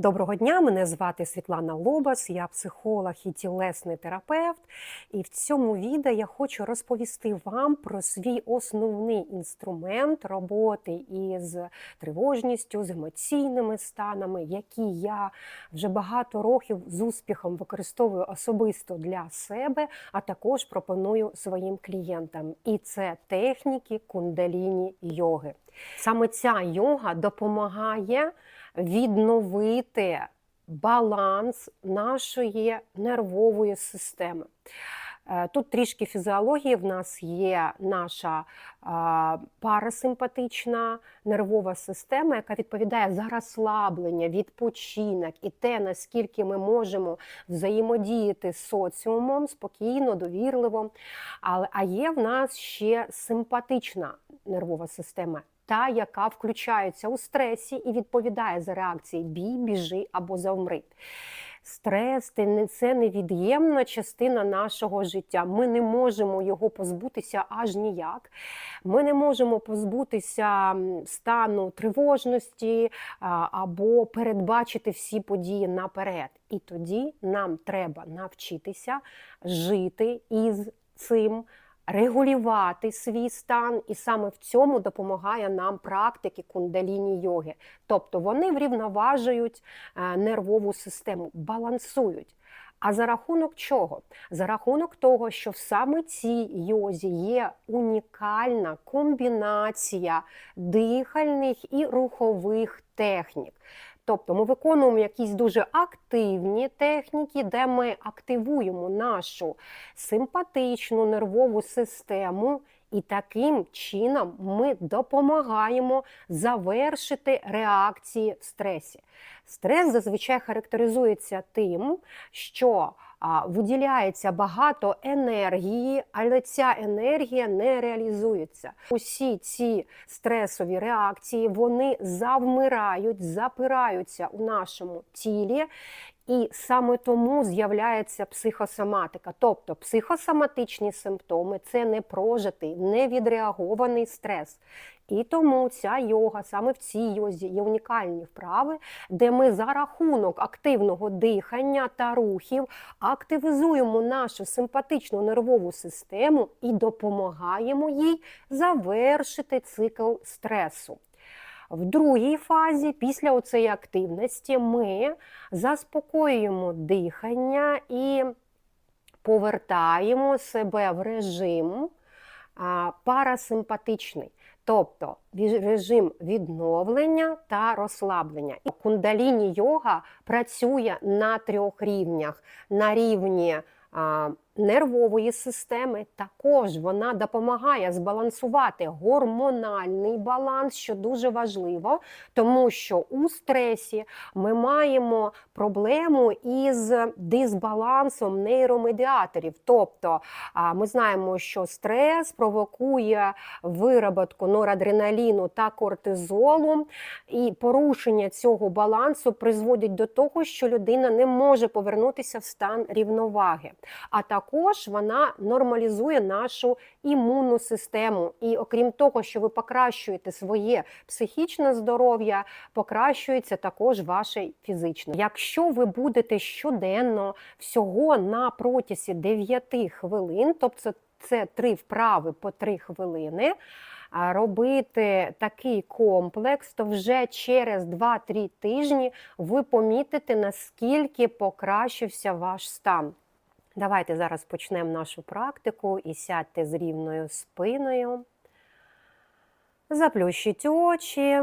Доброго дня, мене звати Світлана Лобас, я психолог і тілесний терапевт. І в цьому відео я хочу розповісти вам про свій основний інструмент роботи із тривожністю, з емоційними станами, які я вже багато років з успіхом використовую особисто для себе, а також пропоную своїм клієнтам. І це техніки кундаліні йоги. Саме ця йога допомагає відновити баланс нашої нервової системи. Е, Тут трішки фізіології, в нас є наша парасимпатична нервова система, яка відповідає за розслаблення, відпочинок і те, наскільки ми можемо взаємодіяти з соціумом спокійно, довірливо. А є в нас ще симпатична нервова система. Та, яка включається у стресі і відповідає за реакції бій, біжи або завмри. Стрес це невід'ємна частина нашого життя. Ми не можемо його позбутися аж ніяк. Ми не можемо позбутися стану тривожності або передбачити всі події наперед. І тоді нам треба навчитися жити із цим регулювати свій стан, і саме в цьому допомагає нам практики кундаліні йоги. Тобто вони врівноважують нервову систему, балансують. А за рахунок чого? За рахунок того, що саме цій йозі є унікальна комбінація дихальних і рухових технік. Тобто ми виконуємо якісь дуже активні техніки, де ми активуємо нашу симпатичну нервову систему, і таким чином ми допомагаємо завершити реакції в стресі. Стрес зазвичай характеризується тим, що виділяється багато енергії, але ця енергія не реалізується. Усі ці стресові реакції вони завмирають, запираються у нашому тілі. І саме тому з'являється психосоматика. Тобто психосоматичні симптоми це непрожитий, невідреагований стрес. І тому ця йога саме в цій йозі є унікальні вправи, де ми за рахунок активного дихання та рухів активізуємо нашу симпатичну нервову систему і допомагаємо їй завершити цикл стресу. В другій фазі, після оцеї активності, ми заспокоюємо дихання і повертаємо себе в режим парасимпатичний, тобто режим відновлення та розслаблення. І кундаліні йога працює на трьох рівнях: на рівні нервової системи. Також вона допомагає збалансувати гормональний баланс, що дуже важливо, тому що у стресі ми маємо проблему із дисбалансом нейромедіаторів. Тобто ми знаємо, що стрес провокує вироботку норадреналіну та кортизолу, і порушення цього балансу призводить до того, що людина не може повернутися в стан рівноваги. А також вона нормалізує нашу імунну систему. І окрім того, що ви покращуєте своє психічне здоров'я, покращується також ваше фізичне. Якщо ви будете щоденно всього на протязі 9 хвилин, тобто це три вправи по 3 хвилини. Робити такий комплекс, то вже через 2-3 тижні ви помітите, наскільки покращився ваш стан. Давайте зараз почнемо нашу практику і сядьте з рівною спиною. Заплющіть очі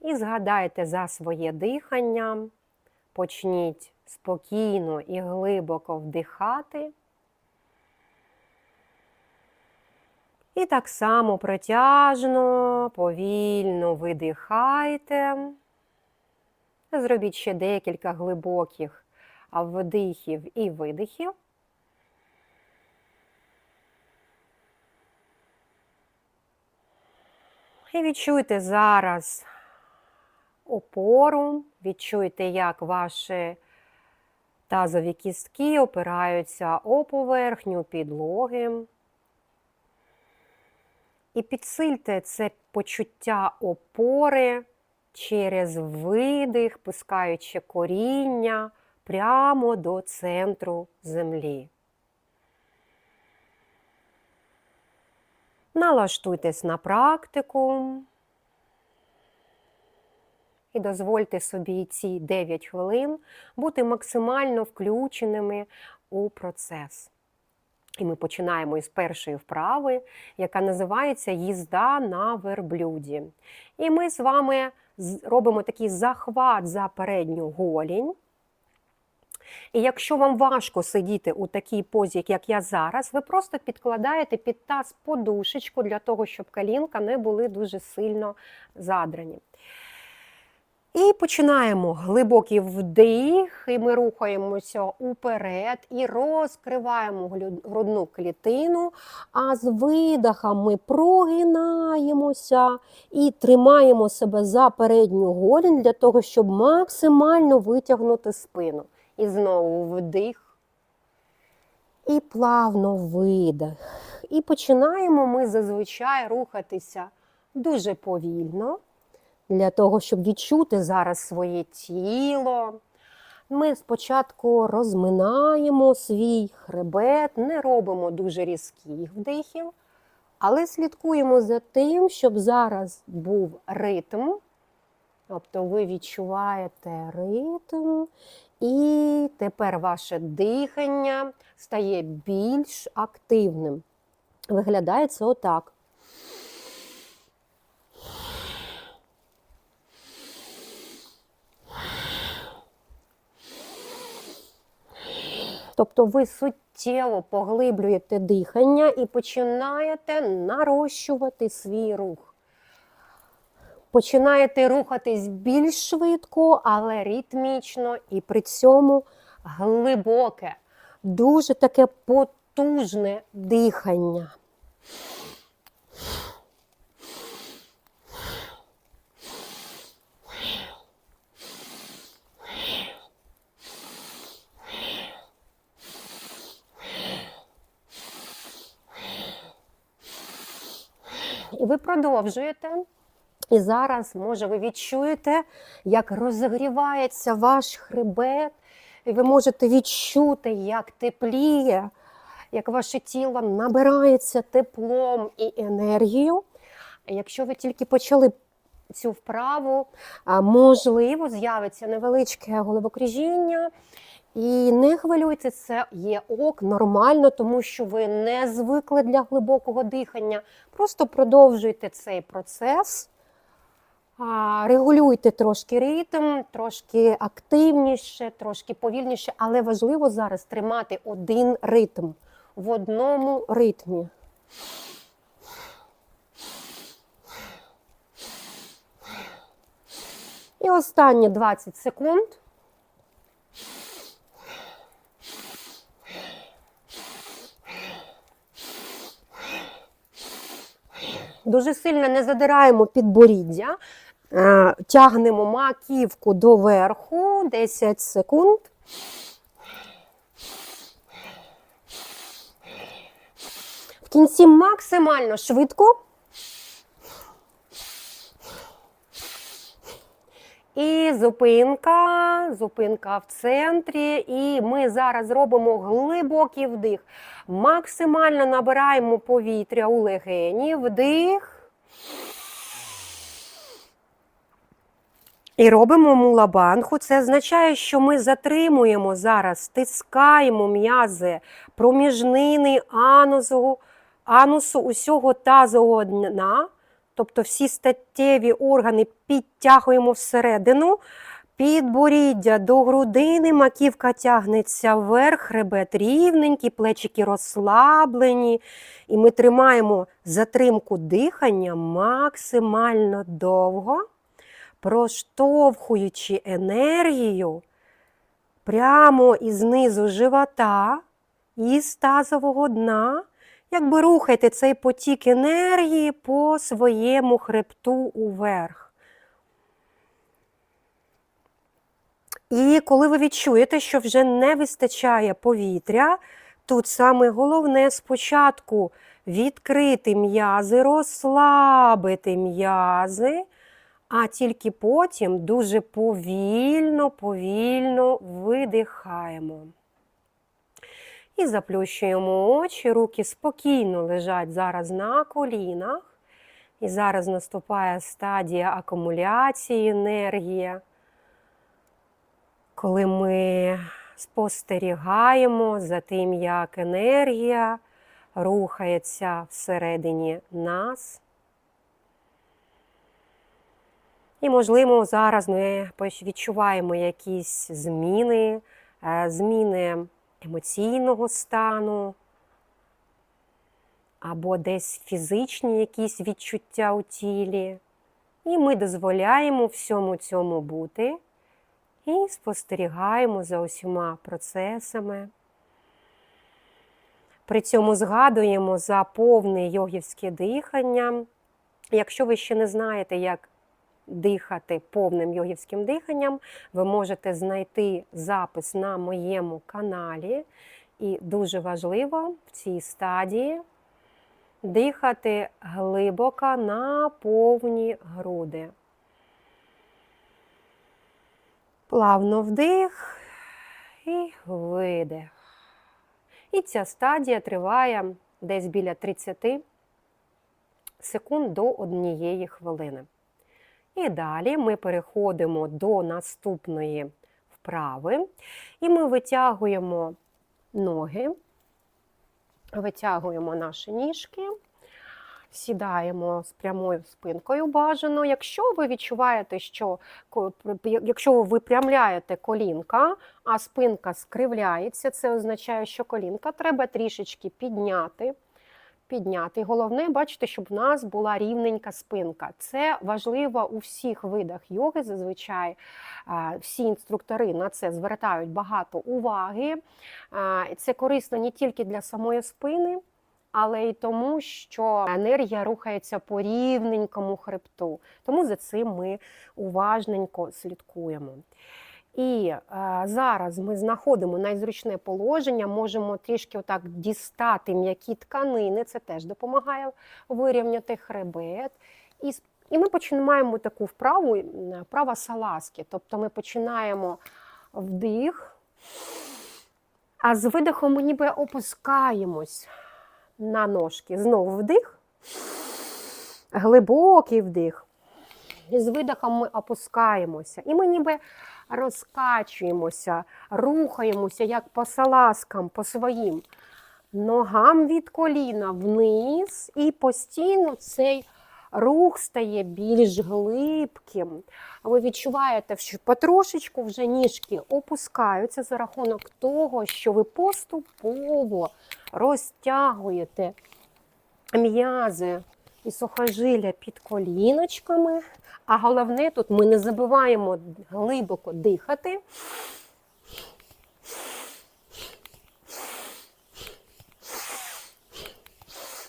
і згадайте за своє дихання. Почніть спокійно і глибоко вдихати. І так само протяжно, повільно видихайте. Зробіть ще декілька глибоких вдихів і видихів. І відчуйте зараз опору, відчуйте, як ваші тазові кістки опираються о поверхню підлоги. І підсильте це почуття опори через видих, пускаючи коріння прямо до центру землі. Налаштуйтесь на практику і дозвольте собі ці 9 хвилин бути максимально включеними у процес. І ми починаємо із першої вправи, яка називається їзда на верблюді. І ми з вами робимо такий захват за передню голінь. І якщо вам важко сидіти у такій позі, як я зараз, ви просто підкладаєте під таз подушечку для того, щоб колінка не були дуже сильно задрані. І починаємо глибокий вдих, і ми рухаємося уперед і розкриваємо грудну клітину, а з видихом ми прогинаємося і тримаємо себе за передню голінь для того, щоб максимально витягнути спину. І знову вдих. І плавно видих. І починаємо ми зазвичай рухатися дуже повільно для того, щоб відчути зараз своє тіло. Ми спочатку розминаємо свій хребет, не робимо дуже різких вдихів, але слідкуємо за тим, щоб зараз був ритм. Тобто ви відчуваєте ритм, і тепер ваше дихання стає більш активним. Виглядає це отак. Тобто ви суттєво поглиблюєте дихання і починаєте нарощувати свій рух. Починаєте рухатись більш швидко, але ритмічно і при цьому глибоке, дуже таке потужне дихання. І ви продовжуєте. І зараз, може, ви відчуєте, як розігрівається ваш хребет, і ви можете відчути, як тепліє, як ваше тіло набирається теплом і енергією. Якщо ви тільки почали цю вправу, можливо, з'явиться невеличке головокружіння. І не хвилюйте, це є ок, нормально, тому що ви не звикли для глибокого дихання. Просто продовжуйте цей процес. Регулюйте трошки ритм, трошки активніше, трошки повільніше, але важливо зараз тримати один ритм в одному ритмі. І останні 20 секунд. Дуже сильно не задираємо підборіддя, тягнемо маківку до верху 10 секунд. В кінці максимально швидко. І зупинка, зупинка в центрі. І ми зараз робимо глибокий вдих. Максимально набираємо повітря у легені, вдих. І робимо мулабанху. Це означає, що ми затримуємо зараз, стискаємо м'язи проміжнини анусу, анусу усього тазового дна. Тобто всі статтєві органи підтягуємо всередину, підборіддя до грудини, маківка тягнеться вверх, хребет рівненький, плечики розслаблені. І ми тримаємо затримку дихання максимально довго, проштовхуючи енергію прямо із низу живота, із тазового дна. Якби рухайте цей потік енергії по своєму хребту уверх. І коли ви відчуєте, що вже не вистачає повітря, тут саме головне спочатку відкрити м'язи, розслабити м'язи, А тільки потім дуже повільно, повільно видихаємо. І заплющуємо очі, руки спокійно лежать зараз на колінах. І зараз наступає стадія акумуляції енергії, коли ми спостерігаємо за тим, як енергія рухається всередині нас. І, можливо, зараз ми відчуваємо якісь зміни, е, зміни емоційного стану, або десь фізичні якісь відчуття у тілі. І ми дозволяємо всьому цьому бути і спостерігаємо за усіма процесами. При цьому згадуємо за повне йогівське дихання. Якщо ви ще не знаєте, як дихати повним йогівським диханням, ви можете знайти запис на моєму каналі. І дуже важливо в цій стадії дихати глибоко на повні груди. Плавно вдих і видих. І ця стадія триває десь біля 30 секунд до однієї хвилини. І далі ми переходимо до наступної вправи, і ми витягуємо ноги, витягуємо наші ніжки, сідаємо з прямою спинкою бажано. Якщо ви відчуваєте, що якщо ви випрямляєте колінка, а спинка скривляється, це означає, що колінка треба трішечки підняти підняти. Головне, бачите, щоб в нас була рівненька спинка. Це важливо у всіх видах йоги. Зазвичай всі інструктори на це звертають багато уваги. Це корисно не тільки для самої спини. Але й тому, що енергія рухається по рівненькому хребту. Тому за цим ми уважненько слідкуємо. І е, зараз ми знаходимо найзручне положення, можемо трішки отак дістати м'які тканини, це теж допомагає вирівняти хребет. І і ми починаємо таку вправу, вправа саласки. Тобто ми починаємо вдих, а з видихом ми ніби опускаємось на ножки. Знову вдих, глибокий вдих. І з видихом ми опускаємося. І ми ніби розкачуємося, рухаємося як по салазкам, по своїм ногам від коліна вниз, і постійно цей рух стає більш глибким. Ви відчуваєте, що потрошечку вже ніжки опускаються за рахунок того, що ви поступово розтягуєте м'язи і сухожилля під коліночками. А головне, тут ми не забуваємо глибоко дихати.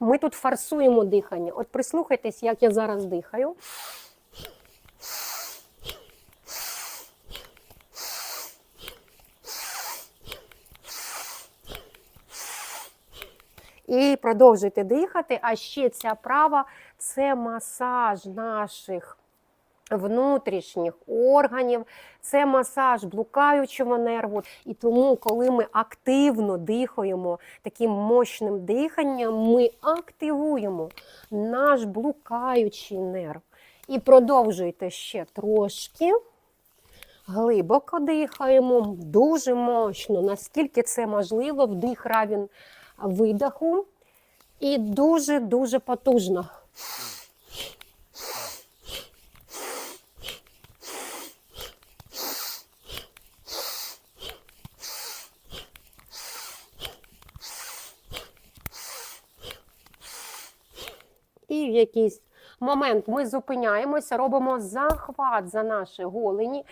Ми тут форсуємо дихання. От прислухайтесь, як я зараз дихаю. І продовжуйте дихати. А ще ця права це масаж наших внутрішніх органів, це масаж блукаючого нерву. І тому, коли ми активно дихаємо таким мощним диханням, ми активуємо наш блукаючий нерв. І продовжуйте ще трошки. Глибоко дихаємо, дуже мощно, наскільки це можливо, вдих равен видиху. І дуже-дуже потужно. І в якийсь момент ми зупиняємося, робимо захват за наші голені,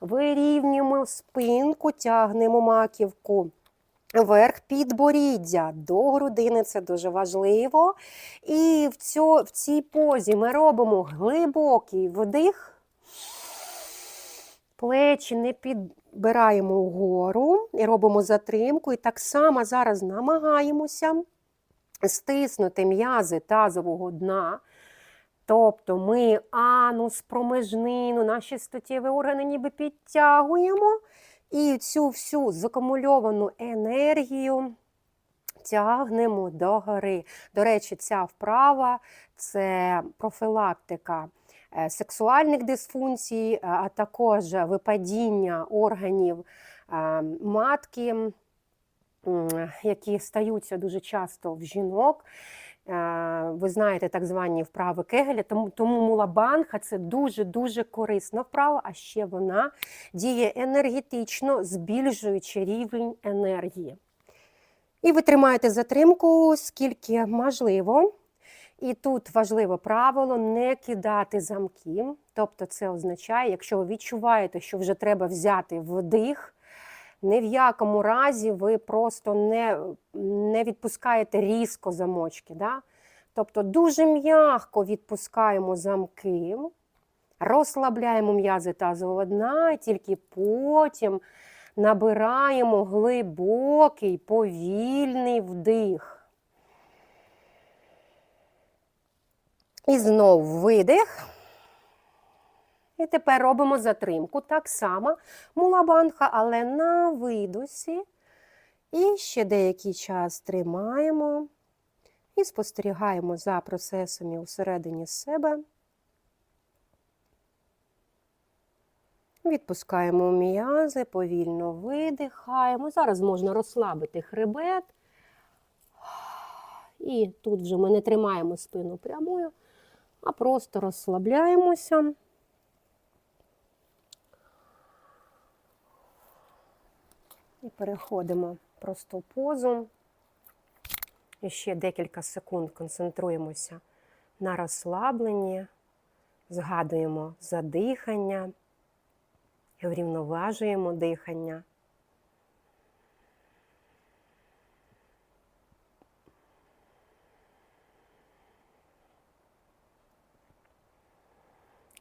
вирівнюємо спинку, тягнемо маківку. Верх підборіддя до грудини це дуже важливо. І в, цьо, в цій позі ми робимо глибокий вдих, плечі не підбираємо вгору і робимо затримку. І так само зараз намагаємося стиснути м'язи тазового дна Тобто ми анус, промежнину, наші статєві органи ніби підтягуємо і цю всю закумульовану енергію тягнемо до гори. До речі, ця вправа це профілактика е, сексуальних дисфункцій, а також випадіння органів е, матки, які стаються дуже часто в жінок. Е, Ви знаєте так звані вправи Кегеля, тому, тому мулабанха це дуже-дуже корисна вправа, а ще вона діє енергетично, збільшуючи рівень енергії. І ви тримаєте затримку скільки можливо. І тут важливе правило не кидати замки. Тобто, це означає, якщо ви відчуваєте, що вже треба взяти вдих, ні в якому разі ви просто не, не відпускаєте різко замочки. Да? Тобто дуже м'яко відпускаємо замки, розслабляємо м'язи тазового дна, і тільки потім набираємо глибокий, повільний вдих. І знов видих. І тепер робимо затримку. Так само мулабанха, але на видосі. І ще деякий час тримаємо і спостерігаємо за процесами усередині себе. Відпускаємо м'язи, повільно видихаємо. Зараз можна розслабити хребет. І тут вже ми не тримаємо спину прямою, а просто розслабляємося. І переходимо просто в позу. І ще декілька секунд концентруємося на розслабленні, згадуємо задихання, врівноважуємо дихання.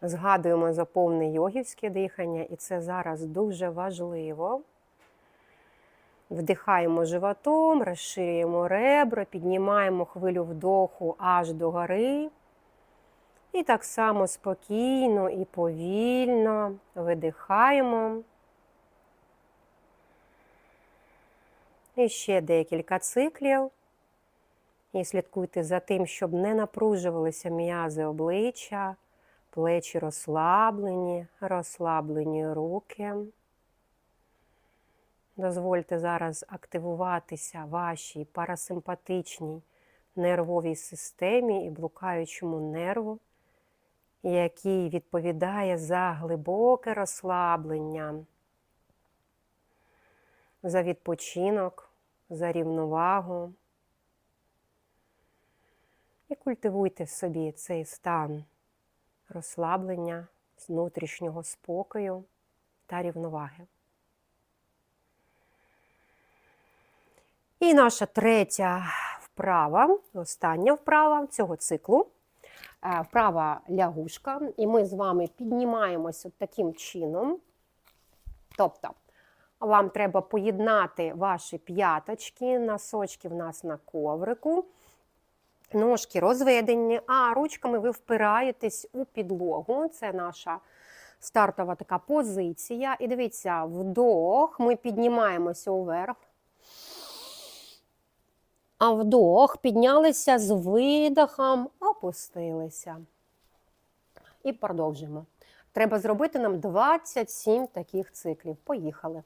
Згадуємо за повне йогівське дихання, і це зараз дуже важливо. Вдихаємо животом, розширюємо ребра, піднімаємо хвилю вдоху аж до гори. І так само спокійно і повільно видихаємо. І ще декілька циклів. І слідкуйте за тим, щоб не напружувалися м'язи обличчя, плечі розслаблені, розслаблені руки. Дозвольте зараз активуватися вашій парасимпатичній нервовій системі і блукаючому нерву, який відповідає за глибоке розслаблення, за відпочинок, за рівновагу. І культивуйте в собі цей стан розслаблення, внутрішнього спокою та рівноваги. І наша третя вправа, остання вправа цього циклу. Е, Вправа лягушка. І ми з вами піднімаємося таким чином. Тобто, вам треба поєднати ваші п'яточки, носочки в нас на коврику, ножки розведені, а ручками ви впираєтесь у підлогу. Це наша стартова така позиція. І дивіться, вдох, ми піднімаємося уверх. А вдох, піднялися з видохом, опустилися. І продовжимо. Треба зробити нам 27 таких циклів. Поїхали.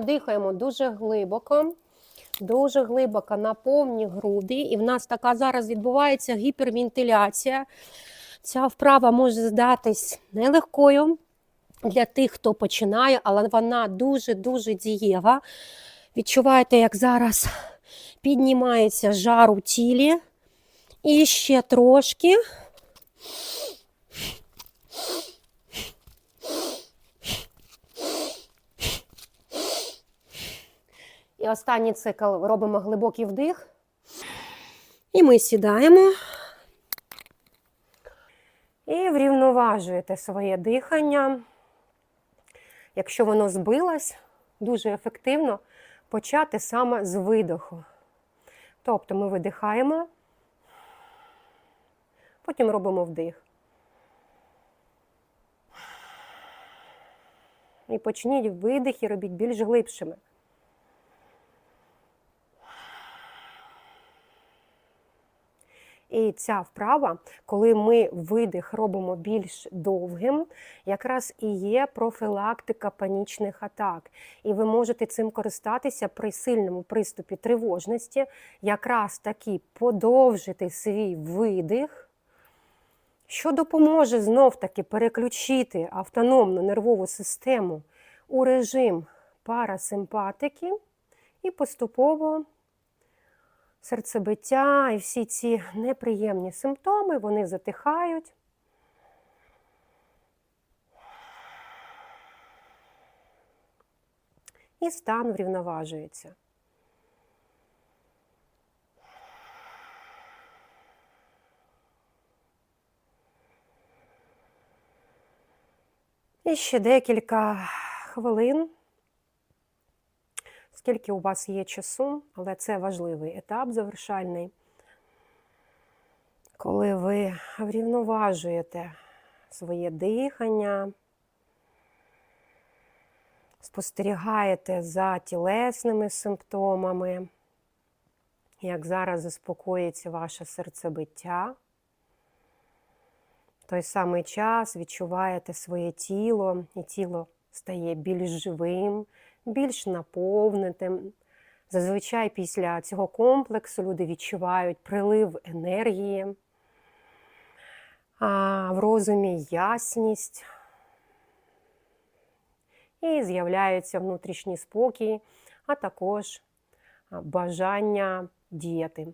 Дихаємо дуже глибоко, дуже глибоко на повні груди. І в нас така зараз відбувається гіпервентиляція. Ця вправа може здатись нелегкою для тих, хто починає, але вона дуже-дуже дієва. Відчуваєте, як зараз піднімається жар у тілі. І ще трошки. І останній цикл робимо глибокий вдих. І ми сідаємо. І врівноважуєте своє дихання. Якщо воно збилось, дуже ефективно почати саме з видоху. Тобто ми видихаємо, потім робимо вдих. І почніть видихи робіть більш глибшими. І ця вправа, коли ми видих робимо більш довгим, якраз і є профілактика панічних атак. І ви можете цим користатися при сильному приступі тривожності, якраз таки подовжити свій видих, що допоможе знов-таки переключити автономну нервову систему у режим парасимпатики і поступово серцебиття і всі ці неприємні симптоми, вони затихають. І стан врівноважується. І ще декілька хвилин скільки у вас є часу, але це важливий етап завершальний, коли ви врівноважуєте своє дихання, спостерігаєте за тілесними симптомами, як зараз заспокоїться ваше серцебиття. Той самий час відчуваєте своє тіло, і тіло стає більш живим, більш наповнитим. Зазвичай після цього комплексу люди відчувають прилив енергії, в розумі ясність. І з'являється внутрішній спокій, а також бажання діяти.